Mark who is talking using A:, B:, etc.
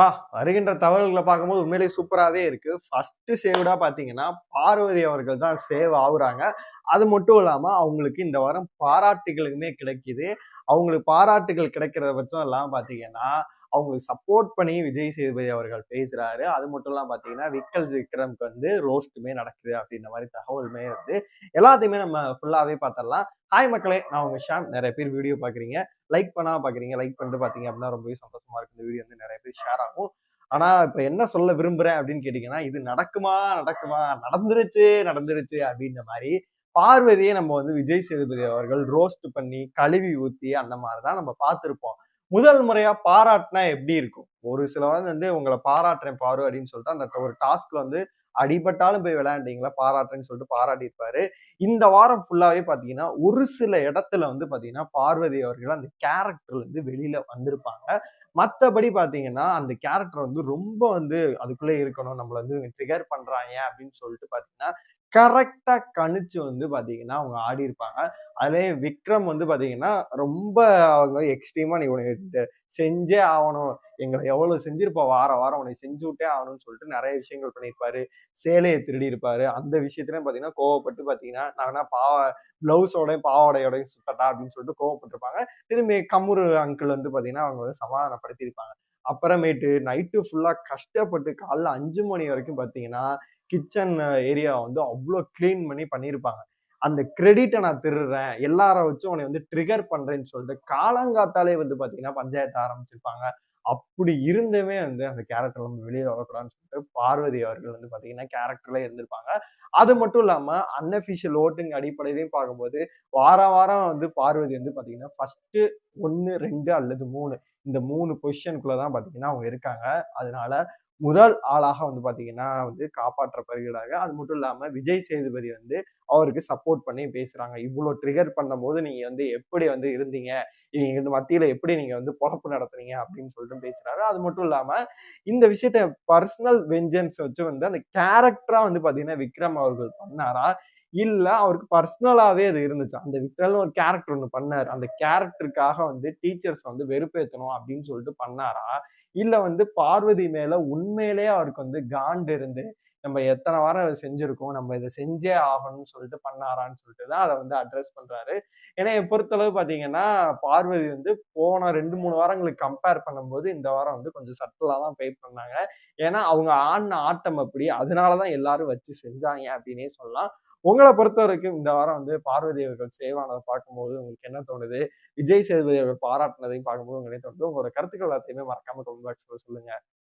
A: பா வருகின்ற தவறுகளை பார்க்கும்போது உண்மையிலேயே சூப்பராகவே இருக்கு. ஃபர்ஸ்ட் சேவ்டா பார்த்தீங்கன்னா பார்வதி அவர்கள் தான் சேவ் ஆகுறாங்க. அது மட்டும் இல்லாமல் அவங்களுக்கு இந்த வாரம் பாராட்டுகளுமே கிடைக்குது. அவங்களுக்கு பாராட்டுகள் கிடைக்கிறத பட்சம் எல்லாம் பார்த்தீங்கன்னா அவங்களுக்கு சப்போர்ட் பண்ணி விஜய் சேதுபதி அவர்கள் பேசுறாரு. அது மட்டும் இல்லாம பாத்தீங்கன்னா விக்கல் விக்ரம்க்கு வந்து ரோஸ்ட்டுமே நடக்குது அப்படின்ற மாதிரி தகவலுமே வந்து எல்லாத்தையுமே நம்ம ஃபுல்லாவே பார்த்துடலாம் ஹாய் மக்களே நான் உங்க ஷாம். நிறைய பேர் வீடியோ பாக்குறீங்க. லைக் பண்ணா பாக்குறீங்க. லைக் பண்ணிட்டு பாத்தீங்க அப்படின்னா ரொம்பவே சந்தோஷமா இருக்கு இந்த வீடியோ வந்து நிறைய பேர் ஷேர் ஆகும். ஆனா இப்ப என்ன சொல்ல விரும்புறேன் அப்படின்னு கேட்டீங்கன்னா இது நடக்குமா நடக்குமா நடந்துருச்சு நடந்துருச்சு அப்படின்ற மாதிரி பார்வதியை நம்ம வந்து விஜய் சேதுபதி அவர்கள் ரோஸ்ட் பண்ணி கழுவி ஊத்தி அந்த மாதிரி தான் நம்ம பார்த்துருப்போம் முதல் முறையா பாராட்டினா எப்படி இருக்கும்? ஒரு சிலவங்க வந்து உங்களை பாராட்டுறேன் பாரு அப்படின்னு சொல்லிட்டு அந்த ஒரு டாஸ்க்ல வந்து அடிபட்டாலும் போய் விளையாண்டீங்களா பாராட்டுறேன்னு சொல்லிட்டு பாராட்டியிருப்பாரு இந்த வாரம் ஃபுல்லாவே பாத்தீங்கன்னா ஒரு சில இடத்துல வந்து பாத்தீங்கன்னா பார்வதி அவர்கள் அந்த கேரக்டர்ல இருந்து வெளியில வந்திருப்பாங்க. மற்றபடி பாத்தீங்கன்னா அந்த கேரக்டர் வந்து ரொம்ப வந்து அதுக்குள்ளே இருக்கணும். நம்மள வந்து ட்ரிகர் பண்றாங்க அப்படின்னு சொல்லிட்டு பாத்தீங்கன்னா கரெக்டாக கணிச்சு வந்து பார்த்தீங்கன்னா அவங்க ஆடி இருப்பாங்க. அதே விக்ரம் வந்து பார்த்தீங்கன்னா ரொம்ப அவங்க எக்ஸ்ட்ரீமாக நீ உனக்கு செஞ்சே ஆகணும். எங்களை எவ்வளோ செஞ்சிருப்பா? வார வாரம் உனக்கு செஞ்சு விட்டே ஆகணும்னு சொல்லிட்டு நிறைய விஷயங்கள் பண்ணியிருப்பாரு. சேலையை திருடி இருப்பாரு. அந்த விஷயத்துலையும் பார்த்தீங்கன்னா கோவப்பட்டு பார்த்தீங்கன்னா நான் பாவ பிளவுஸோடய பாவாடையோடையும் சுத்தட்டா அப்படின்னு சொல்லிட்டு கோவப்பட்டிருப்பாங்க. திரும்பி கம்முரு அங்கிள் வந்து பார்த்தீங்கன்னா அவங்க வந்து சமாதானப்படுத்தியிருப்பாங்க. அப்புறமேட்டு நைட்டு ஃபுல்லாக கஷ்டப்பட்டு காலைல அஞ்சு மணி வரைக்கும் பார்த்தீங்கன்னா கிச்சன் ஏரியா வந்து அவ்வளோ க்ளீன் பண்ணி பண்ணியிருப்பாங்க அந்த கிரெடிட்டை நான் திருடுறேன். எல்லார வச்சு உன்னை வந்து ட்ரிகர் பண்ணுறேன்னு சொல்லிட்டு காலங்காத்தாலே வந்து பார்த்தீங்கன்னா பஞ்சாயத்து ஆரம்பிச்சிருப்பாங்க. அப்படி இருந்தமே வந்து அந்த கேரக்டர் நம்ம வெளியே வரக்கூடாதுன்னு சொல்லிட்டு பார்வதி அவர்கள் வந்து பார்த்தீங்கன்னா கேரக்டர்ல இருந்திருப்பாங்க. அது மட்டும் இல்லாமல் அன்அஃபிஷியல் ஓட்டிங் அடிப்படையிலையும் பார்க்கும்போது வாரம் வாரம் வந்து பார்வதி வந்து பார்த்தீங்கன்னா ஃபஸ்ட்டு ஒன்று ரெண்டு அல்லது மூணு இந்த மூணு பொசிஷனுக்குள்ளதான் பார்த்தீங்கன்னா அவங்க இருக்காங்க. அதனால முதல் ஆளாக வந்து பார்த்தீங்கன்னா வந்து காப்பாற்றப்படுகிறாங்க அது மட்டும் இல்லாமல் விஜய் சேதுபதி வந்து அவருக்கு சப்போர்ட் பண்ணி பேசுகிறாங்க இவ்வளோ ட்ரிகர் பண்ணும்போது நீங்கள் வந்து எப்படி வந்து இருந்தீங்க? இந்த மத்தியில் எப்படி நீங்கள் வந்து பொழப்பு நடத்துனீங்க? அப்படின்னு சொல்லிட்டு பேசுகிறாரு அது மட்டும் இல்லாமல் இந்த விஷயத்த பர்சனல் வெஞ்சன்ஸ் வச்சு வந்து அந்த கேரக்டராக வந்து பார்த்தீங்கன்னா விக்ரம் அவர்கள் பண்ணாரா? இல்லை அவருக்கு பர்சனலாகவே அது இருந்துச்சு? அந்த விக்ரம்னு ஒரு கேரக்டர் ஒன்று பண்ணார். அந்த கேரக்டருக்காக வந்து டீச்சர்ஸ் வந்து வெறுப்பேற்றணும் அப்படின்னு சொல்லிட்டு பண்ணாரா? இல்ல வந்து பார்வதி மேல உண்மையிலேயே அவருக்கு வந்து காண்டு இருந்து நம்ம எத்தனை வாரம் செஞ்சிருக்கோம் நம்ம இதை செஞ்சே ஆகணும்னு சொல்லிட்டு பண்ணாரான்னு சொல்லிட்டு தான் அதை வந்து அட்ரஸ் பண்றாரு. ஏன்னா பொறுத்தளவு பாத்தீங்கன்னா பார்வதி வந்து போன ரெண்டு மூணு வாரங்களுக்கு கம்பேர் பண்ணும்போது இந்த வாரம் வந்து கொஞ்சம் சட்டலா தான் பே பண்ணாங்க. ஏன்னா அவங்க ஆடின ஆட்டம் அப்படி அதனாலதான் எல்லாரும் வச்சு செஞ்சாங்க அப்படின்னே சொல்லலாம். உங்களை பொறுத்த வரைக்கும் இந்த வாரம் வந்து பார்வதி அவர்கள் சேவானதை பார்க்கும்போது உங்களுக்கு என்ன தோணுது? விஜய் சேதுபதி அவர்கள் பாராட்டினதையும் பார்க்கும்போது உங்களுக்கு என்ன தோணுது. உங்களோட கருத்துக்கள் எல்லாத்தையுமே மறக்காம கமெண்ட் பாக்ஸ்ல சொல்லுங்க.